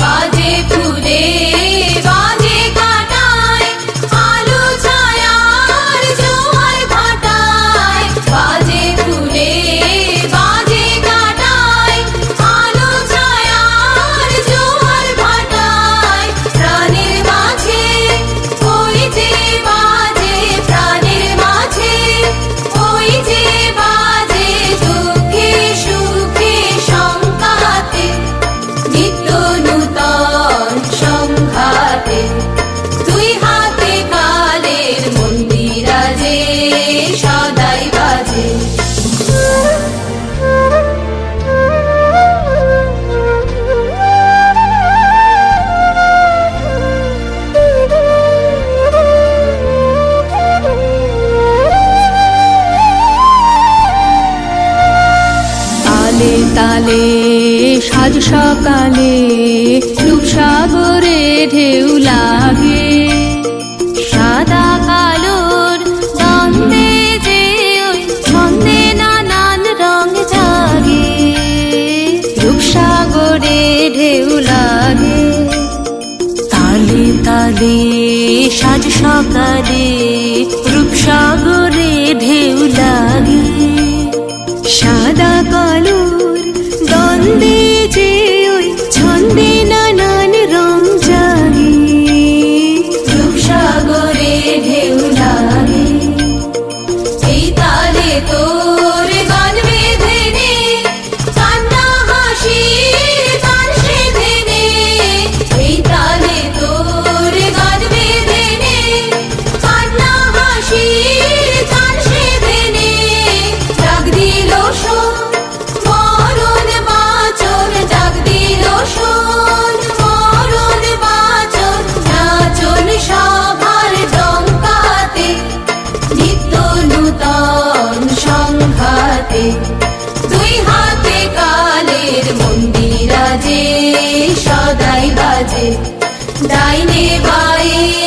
बाजे फुले সকালে, সাজ সকালে, রূপ সাগরে ঢেউ লাগে। সাদা কালোর দন্দে যে ওই ছন্দে নানান রং জাগে। রূপ সাগরে ঢেউ লাগে। তালে তালে, সাজ সকালে, রূপ সাগর বাজে। ডাইনে বায়ে